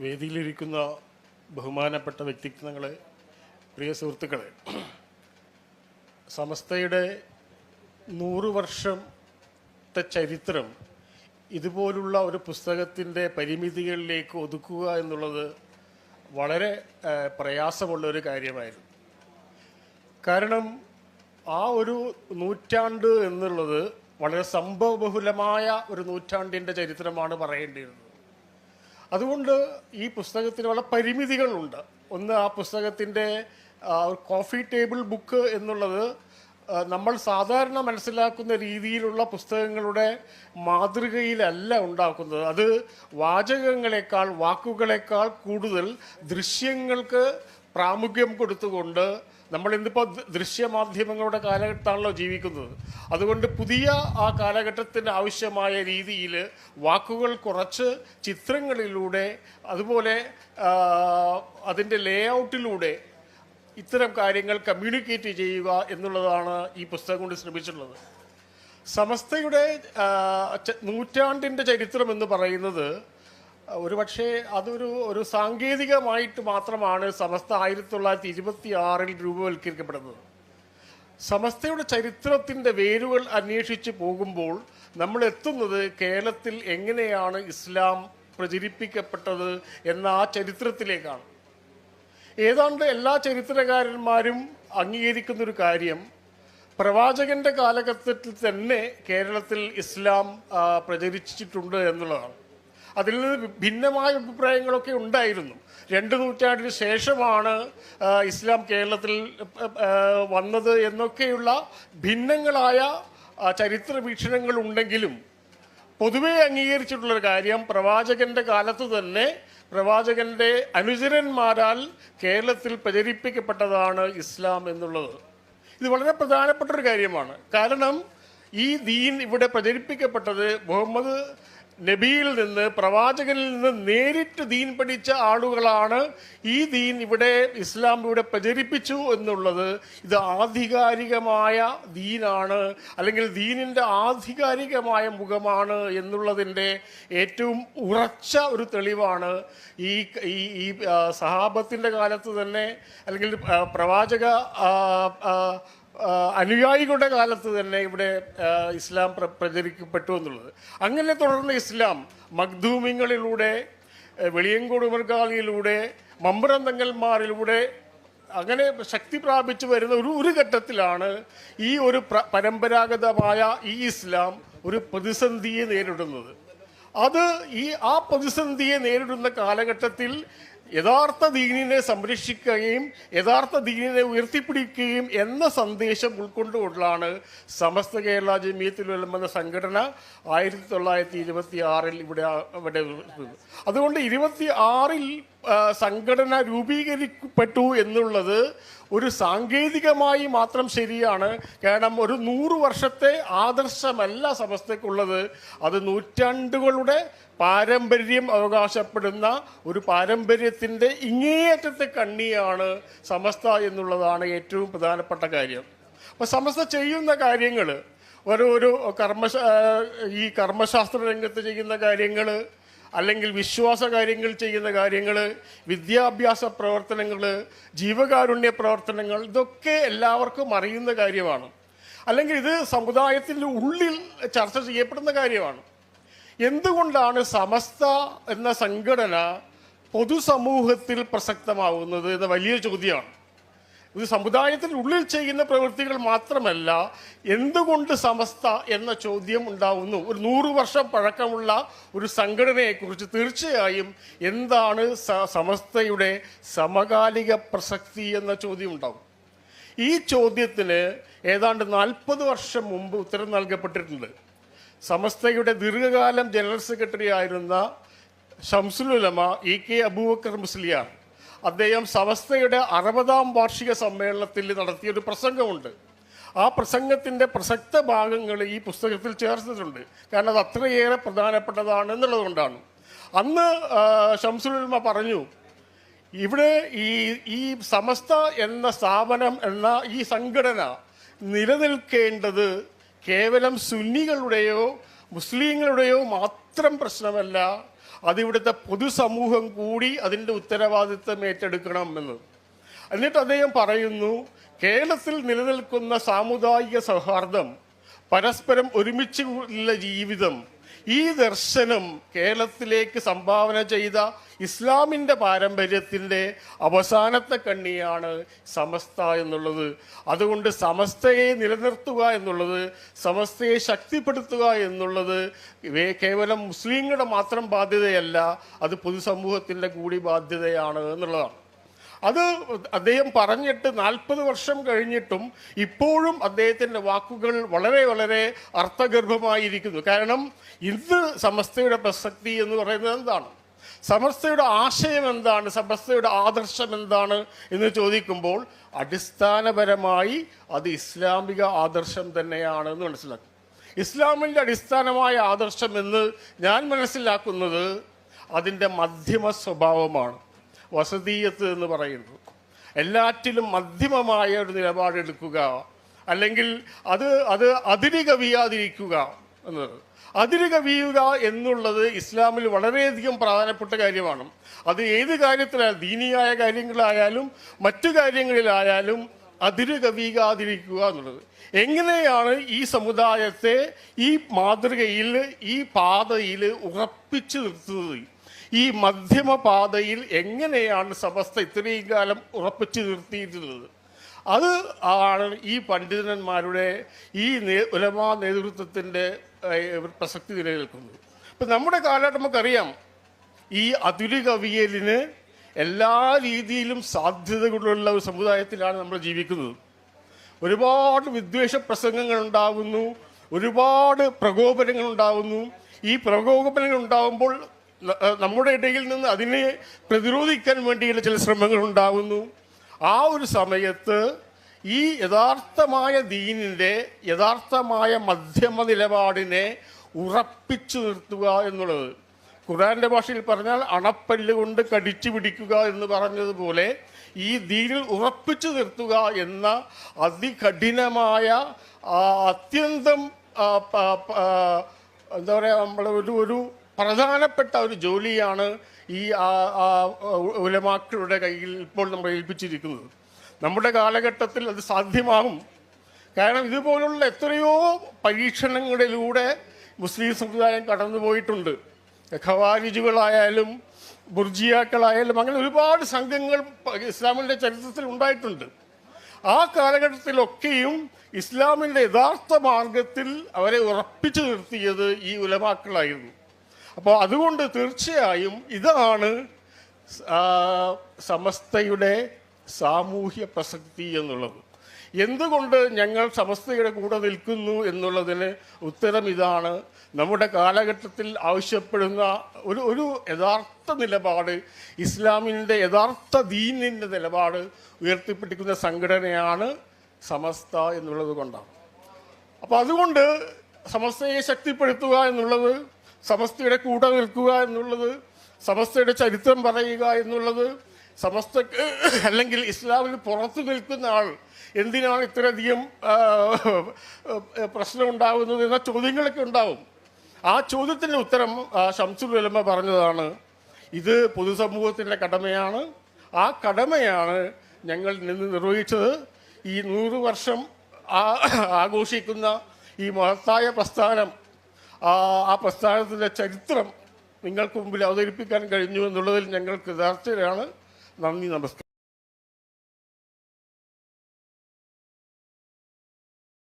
വേദിയിലിരിക്കുന്ന ബഹുമാനപ്പെട്ട വ്യക്തിത്വങ്ങളെ പ്രിയ സുഹൃത്തുക്കളെ സമസ്തയുടെ നൂറ് വർഷത്തെ ചരിത്രം ഇതുപോലുള്ള ഒരു പുസ്തകത്തിന്റെ പരിമിതികളിലേക്ക് ഒതുക്കുക എന്നുള്ളത് വളരെ പ്രയാസമുള്ളൊരു കാര്യമായിരുന്നു. കാരണം ആ ഒരു നൂറ്റാണ്ട് എന്നുള്ളത് വളരെ സംഭവബഹുലമായ ഒരു നൂറ്റാണ്ടിന്റെ ചരിത്രമാണ് പറയേണ്ടിയിരുന്നത്. അതുകൊണ്ട് ഈ പുസ്തകത്തിന് വളരെ പരിമിതികളുണ്ട്. ഒന്ന് ആ പുസ്തകത്തിന്റെ കോഫി ടേബിൾ ബുക്ക് എന്നുള്ളത് നമ്മൾ സാധാരണ മനസ്സിലാക്കുന്ന രീതിയിലുള്ള പുസ്തകങ്ങളുടെ മാതൃകയിലല്ല ഉണ്ടാക്കുന്നത്. അത് വാചകങ്ങളെക്കാൾ വാക്കുകളെക്കാൾ കൂടുതൽ ദൃശ്യങ്ങൾക്ക് പ്രാമുഖ്യം കൊടുത്തുകൊണ്ട് നമ്മൾ ഇന്നിപ്പോൾ ദൃശ്യമാധ്യമങ്ങളുടെ കാലഘട്ടമാണല്ലോ ജീവിക്കുന്നത്. അതുകൊണ്ട് പുതിയ ആ കാലഘട്ടത്തിന് ആവശ്യമായ രീതിയിൽ വാക്കുകൾ കുറച്ച് ചിത്രങ്ങളിലൂടെ അതുപോലെ അതിന്റെ ലേ ഔട്ടിലൂടെ ഇത്തരം കാര്യങ്ങൾ കമ്മ്യൂണിക്കേറ്റ് ചെയ്യുക എന്നുള്ളതാണ് ഈ പുസ്തകം കൊണ്ട് ശ്രമിച്ചിട്ടുള്ളത്. സമസ്തയുടെ നൂറ്റാണ്ടിന്റെ ചരിത്രം എന്ന് പറയുന്നത് ഒരുപക്ഷെ അതൊരു ഒരു സാങ്കേതികമായിട്ട് മാത്രമാണ് സമസ്ത ആയിരത്തി തൊള്ളായിരത്തി ഇരുപത്തി ആറിൽ രൂപവൽക്കരിക്കപ്പെടുന്നത്. സമസ്തയുടെ ചരിത്രത്തിന്റെ വേരുകൾ അന്വേഷിച്ച് പോകുമ്പോൾ നമ്മൾ എത്തുന്നത് കേരളത്തിൽ എങ്ങനെയാണ് ഇസ്ലാം പ്രചരിപ്പിക്കപ്പെട്ടത് എന്ന ആ ചരിത്രത്തിലേക്കാണ്. ഏതാണ്ട് എല്ലാ ചരിത്രകാരന്മാരും അംഗീകരിക്കുന്നൊരു കാര്യം പ്രവാചകന്റെ കാലഘട്ടത്തിൽ തന്നെ കേരളത്തിൽ ഇസ്ലാം പ്രചരിച്ചിട്ടുണ്ട് എന്നുള്ളതാണ്. അതിൽ നിന്ന് ഭിന്നമായ അഭിപ്രായങ്ങളൊക്കെ ഉണ്ടായിരുന്നു. രണ്ട് നൂറ്റാണ്ടിന് ശേഷമാണ് ഇസ്ലാം കേരളത്തിൽ വന്നത് എന്നൊക്കെയുള്ള ഭിന്നങ്ങളായ ചരിത്ര വീക്ഷണങ്ങൾ ഉണ്ടെങ്കിലും പൊതുവെ അംഗീകരിച്ചിട്ടുള്ളൊരു കാര്യം പ്രവാചകന്റെ കാലത്ത് തന്നെ പ്രവാചകന്റെ അനുചരന്മാരാൽ കേരളത്തിൽ പ്രചരിപ്പിക്കപ്പെട്ടതാണ് ഇസ്ലാം എന്നുള്ളത്. ഇത് വളരെ പ്രധാനപ്പെട്ട ഒരു കാര്യമാണ്. കാരണം ഈ ദീൻ ഇവിടെ പ്രചരിപ്പിക്കപ്പെട്ടത് മുഹമ്മദ് നബിയിൽ നിന്ന് പ്രവാചകനിൽ നിന്ന് നേരിട്ട് ദീൻ പഠിച്ച ആളുകളാണ് ഈ ദീൻ ഇവിടെ ഇസ്ലാം ഇവിടെ പ്രചരിപ്പിച്ചു എന്നുള്ളത്. ഇത് ആധികാരികമായ ദീനാണ് അല്ലെങ്കിൽ ദീനിന്റെ ആധികാരികമായ മുഖമാണ് എന്നുള്ളതിന്റെ ഏറ്റവും ഉറച്ച ഒരു തെളിവാണ്. ഈ ഈ സഹാബത്തിന്റെ കാലത്ത് തന്നെ അല്ലെങ്കിൽ പ്രവാചക അനുയായികളുടെ കാലത്ത് തന്നെ ഇവിടെ ഇസ്ലാം പ്ര പ്രചരിക്കപ്പെട്ടു എന്നുള്ളത്. അങ്ങനെ തുടർന്ന് ഇസ്ലാം മഖ്ദൂമിങ്ങളിലൂടെ വെളിയങ്കോട് ഉമർഗാലിയിലൂടെ മമ്പ്രന്തങ്ങന്മാരിലൂടെ അങ്ങനെ ശക്തി പ്രാപിച്ചു വരുന്ന ഒരു ഒരു ഘട്ടത്തിലാണ് ഈ ഒരു പരമ്പരാഗതമായ ഈ ഇസ്ലാം ഒരു പ്രതിസന്ധിയെ നേരിടുന്നത്. അത് ഈ ആ പ്രതിസന്ധിയെ നേരിടുന്ന കാലഘട്ടത്തിൽ യഥാർത്ഥ ദീനിനെ സംരക്ഷിക്കുകയും യഥാർത്ഥ ദീനിനെ ഉയർത്തിപ്പിടിക്കുകയും എന്ന സന്ദേശം ഉൾക്കൊണ്ടുകൊണ്ടാണ് സമസ്ത കേരള ജമീയത്തിൽ എന്ന സംഘടന ആയിരത്തി തൊള്ളായിരത്തി ഇരുപത്തി ആറിൽ ഇവിടെ ഇവിടെ അതുകൊണ്ട് ഇരുപത്തി ആറിൽ സംഘടന രൂപീകരിക്കപ്പെട്ടു എന്നുള്ളത് ഒരു സാങ്കേതികമായി മാത്രം ശരിയാണ്. കാരണം ഒരു നൂറ് വർഷത്തെ ആദർശമല്ല സമസ്തക്കുള്ളത് അത് നൂറ്റാണ്ടുകളുടെ പാരമ്പര്യം അവകാശപ്പെടുന്ന ഒരു പാരമ്പര്യത്തിന്റെ ഇങ്ങേയറ്റത്തെ കണ്ണിയാണ് സമസ്ത എന്നുള്ളതാണ് ഏറ്റവും പ്രധാനപ്പെട്ട കാര്യം. അപ്പോൾ സമസ്ത ചെയ്യുന്ന കാര്യങ്ങൾ ഓരോരോ കർമ്മ ഈ കർമ്മശാസ്ത്ര രംഗത്ത് ചെയ്യുന്ന കാര്യങ്ങൾ അല്ലെങ്കിൽ വിശ്വാസ കാര്യങ്ങൾ ചെയ്യുന്ന കാര്യങ്ങൾ വിദ്യാഭ്യാസ പ്രവർത്തനങ്ങൾ ജീവകാരുണ്യ പ്രവർത്തനങ്ങൾ ഇതൊക്കെ എല്ലാവർക്കും അറിയുന്ന കാര്യമാണ്. അല്ലെങ്കിൽ ഇത് സമുദായത്തിന്റെ ഉള്ളിൽ ചർച്ച ചെയ്യപ്പെടുന്ന കാര്യമാണ്. എന്തുകൊണ്ടാണ് സമസ്ത എന്ന സംഘടന പൊതുസമൂഹത്തിൽ പ്രസക്തമാവുന്നത് എന്ന വലിയ ചോദ്യമാണ്. ഇത് സമുദായത്തിന്റെ ഉള്ളിൽ ചെയ്യുന്ന പ്രവൃത്തികൾ മാത്രമല്ല എന്തുകൊണ്ട് സമസ്ത എന്ന ചോദ്യം ഉണ്ടാവുന്നു? ഒരു നൂറ് വർഷം പഴക്കമുള്ള ഒരു സംഘടനയെക്കുറിച്ച് തീർച്ചയായും എന്താണ് സമസ്തയുടെ സമകാലിക പ്രസക്തി എന്ന ചോദ്യം ഉണ്ടാവും. ഈ ചോദ്യത്തിന് ഏതാണ്ട് നാൽപ്പത് വർഷം മുമ്പ് ഉത്തരം നൽകപ്പെട്ടിട്ടുണ്ട്. സമസ്തയുടെ ദീർഘകാലം ജനറൽ സെക്രട്ടറി ആയിരുന്ന ഷംസുലുലമ ഇ കെ അബൂബക്കർ മുസ്ലിയാർ അദ്ദേഹം സമസ്തയുടെ അറുപതാം വാർഷിക സമ്മേളനത്തിൽ നടത്തിയൊരു പ്രസംഗമുണ്ട്. ആ പ്രസംഗത്തിന്റെ പ്രസക്ത ഭാഗങ്ങൾ ഈ പുസ്തകത്തിൽ ചേർത്തിട്ടുണ്ട്. കാരണം അത് അത്രയേറെ പ്രധാനപ്പെട്ടതാണ് എന്നുള്ളതുകൊണ്ടാണ് അന്ന് ആ, ഷംസുലുലമ പറഞ്ഞു ഇവിടെ ഈ ഈ സമസ്ത എന്ന സ്ഥാപനം എന്ന ഈ സംഘടന നിലനിൽക്കേണ്ടത് കേവലം സുന്നികളുടെയോ മുസ്ലിങ്ങളുടെയോ മാത്രം പ്രശ്നമല്ല അതിവിടുത്തെ പൊതുസമൂഹം കൂടി അതിന്റെ ഉത്തരവാദിത്വം ഏറ്റെടുക്കണം എന്ന്. എന്നിട്ട് അദ്ദേഹം പറയുന്നു കേരളത്തിൽ നിലനിൽക്കുന്ന സാമുദായിക സൗഹാർദ്ദം പരസ്പരം ഒരുമിച്ച് ഉള്ള ജീവിതം ഈ ദർശനം കേരളത്തിലേക്ക് സംഭാവന ചെയ്ത ഇസ്ലാമിന്റെ പാരമ്പര്യത്തിന്റെ അവസാനത്തെ കണ്ണിയാണ് സമസ്ത എന്നുള്ളത്. അതുകൊണ്ട് സമസ്തയെ നിലനിർത്തുക എന്നുള്ളത് സമസ്തയെ ശക്തിപ്പെടുത്തുക എന്നുള്ളത് കേവലം മുസ്ലിങ്ങളുടെ മാത്രം ബാധ്യതയല്ല അത് പൊതുസമൂഹത്തിന്റെ കൂടി ബാധ്യതയാണ് എന്നുള്ളതാണ്. അത് അദ്ദേഹം പറഞ്ഞിട്ട് നാൽപ്പത് വർഷം കഴിഞ്ഞിട്ടും ഇപ്പോഴും അദ്ദേഹത്തിന്റെ വാക്കുകൾ വളരെ വളരെ അർത്ഥഗർഭമായിരിക്കുന്നു. കാരണം ഇന്ന് സമസ്തയുടെ പ്രസക്തി എന്ന് പറയുന്നത് എന്താണ്? സമസ്തയുടെ ആശയം എന്താണ്? സമസ്തയുടെ ആദർശം എന്താണ് എന്ന് ചോദിക്കുമ്പോൾ അടിസ്ഥാനപരമായി അത് ഇസ്ലാമിക ആദർശം തന്നെയാണ് എന്ന് മനസ്സിലാക്കും. ഇസ്ലാമിന്റെ അടിസ്ഥാനമായ ആദർശം എന്ന് ഞാൻ മനസ്സിലാക്കുന്നത് അതിന്റെ മധ്യമ സ്വഭാവമാണ്. വസതീയത്ത് എന്ന് പറയുന്നത് എല്ലാറ്റിലും മധ്യമമായ ഒരു നിലപാടെടുക്കുക അല്ലെങ്കിൽ അത് അത് അതിര് കവിയാതിരിക്കുക എന്നത്. അതിര് കവിയുക എന്നുള്ളത് ഇസ്ലാമിൽ വളരെയധികം പ്രധാനപ്പെട്ട കാര്യമാണ്. അത് ഏത് കാര്യത്തിലായാലും ദീനിയായ കാര്യങ്ങളായാലും മറ്റു കാര്യങ്ങളിലായാലും അതിര് കവിയാതിരിക്കുക എന്നുള്ളത്. എങ്ങനെയാണ് ഈ സമുദായത്തെ ഈ മാതൃകയിൽ ഈ പാതയിൽ ഉറപ്പിച്ചു നിർത്തുന്നത്? ഈ മധ്യമപാതയിൽ എങ്ങനെയാണ് സമസ്ത ഇത്രയും കാലം ഉറപ്പിച്ചു നിർത്തിയിട്ടുള്ളത് അത് ആണ് ഈ പണ്ഡിതന്മാരുടെ ഈ ഉലമാ നേതൃത്വത്തിന്റെ പ്രസക്തി നിലനിൽക്കുന്നത്. ഇപ്പം നമ്മുടെ കാലഘട്ടം നമുക്കറിയാം ഈ അതിര് കവിയലിന് എല്ലാ രീതിയിലും സാധ്യതകളുള്ള ഒരു സമുദായത്തിലാണ് നമ്മൾ ജീവിക്കുന്നത്. ഒരുപാട് വിദ്വേഷ പ്രസംഗങ്ങൾ ഉണ്ടാകുന്നു ഒരുപാട് പ്രകോപനങ്ങൾ ഉണ്ടാകുന്നു ഈ പ്രകോപനങ്ങൾ ഉണ്ടാകുമ്പോൾ നമ്മുടെ ഇടയിൽ നിന്ന് അതിനെ പ്രതിരോധിക്കാൻ വേണ്ടിയുള്ള ചില ശ്രമങ്ങൾ ഉണ്ടാകുന്നു ആ ഒരു സമയത്ത് ഈ യഥാർത്ഥമായ ദീനിന്റെ യഥാർത്ഥമായ മധ്യമ നിലപാടിനെ ഉറപ്പിച്ചു നിർത്തുക എന്നുള്ളത്. ഖുറാന്റെ ഭാഷയിൽ പറഞ്ഞാൽ അണപ്പല്ല് കൊണ്ട് കടിച്ചു പിടിക്കുക എന്ന് പറഞ്ഞതുപോലെ ഈ ദീനിൽ ഉറപ്പിച്ചു നിർത്തുക എന്ന അതികഠിനമായ അത്യന്തം എന്താ പറയുക നമ്മൾ ഒരു ഒരു പ്രധാനപ്പെട്ട ഒരു ജോലിയാണ് ഈ ഉലമാക്കളുടെ കയ്യിൽ ഇപ്പോൾ നമ്മൾ ഏൽപ്പിച്ചിരിക്കുന്നത്. നമ്മുടെ കാലഘട്ടത്തിൽ അത് സാധ്യമാകും. കാരണം ഇതുപോലുള്ള എത്രയോ പരീക്ഷണങ്ങളിലൂടെ മുസ്ലിം സമുദായം കടന്നുപോയിട്ടുണ്ട് ഖവാരിജുകളായാലും ബുർജിയാക്കളായാലും അങ്ങനെ ഒരുപാട് സംഘങ്ങൾ ഇസ്ലാമിന്റെ ചരിത്രത്തിൽ ഉണ്ടായിട്ടുണ്ട്. ആ കാലഘട്ടത്തിലൊക്കെയും ഇസ്ലാമിന്റെ യഥാർത്ഥ മാർഗത്തിൽ അവരെ ഉറപ്പിച്ചു നിർത്തിയത് ഈ ഉലമാക്കളായിരുന്നു. അപ്പോൾ അതുകൊണ്ട് തീർച്ചയായും ഇതാണ് സമസ്തയുടെ സാമൂഹ്യ പ്രസക്തി എന്നുള്ളത്. എന്തുകൊണ്ട് ഞങ്ങൾ സമസ്തയുടെ കൂടെ നിൽക്കുന്നു എന്നുള്ളതിന് ഉത്തരം ഇതാണ്. നമ്മുടെ കാലഘട്ടത്തിൽ ആവശ്യപ്പെടുന്ന ഒരു ഒരു യഥാർത്ഥ നിലപാട് ഇസ്ലാമിന്റെ യഥാർത്ഥ ദീനിന്റെ നിലപാട് ഉയർത്തിപ്പിടിക്കുന്ന സംഘടനയാണ് സമസ്ത എന്നുള്ളത് കൊണ്ടാണ്. അപ്പോൾ അതുകൊണ്ട് സമസ്തയെ ശക്തിപ്പെടുത്തുക എന്നുള്ളത് സമസ്തയുടെ കൂടെ നിൽക്കുക എന്നുള്ളത് സമസ്തയുടെ ചരിത്രം പറയുക എന്നുള്ളത് സമസ്തക്ക് അല്ലെങ്കിൽ ഇസ്ലാമിന് പുറത്തു നിൽക്കുന്ന ആൾ എന്തിനാണ് ഇത്രയധികം പ്രശ്നമുണ്ടാകുന്നത് എന്ന ചോദ്യങ്ങളൊക്കെ ഉണ്ടാവും. ആ ചോദ്യത്തിന്റെ ഉത്തരം ഷംസുൽ ഉലമ പറഞ്ഞതാണ്. ഇത് പൊതുസമൂഹത്തിന്റെ കടമയാണ്. ആ കടമയാണ് ഞങ്ങൾ നിന്ന് നിർവഹിച്ചത്. ഈ നൂറ് വർഷം ആഘോഷിക്കുന്ന ഈ മഹത്തായ പ്രസ്ഥാനം ആ പ്രസ്ഥാനത്തിന്റെ ചരിത്രം നിങ്ങൾക്ക് മുമ്പിൽ അവതരിപ്പിക്കാൻ കഴിഞ്ഞു എന്നുള്ളതിൽ ഞങ്ങൾ കൃതാർത്ഥരാണ് നന്ദി നമസ്കാരം.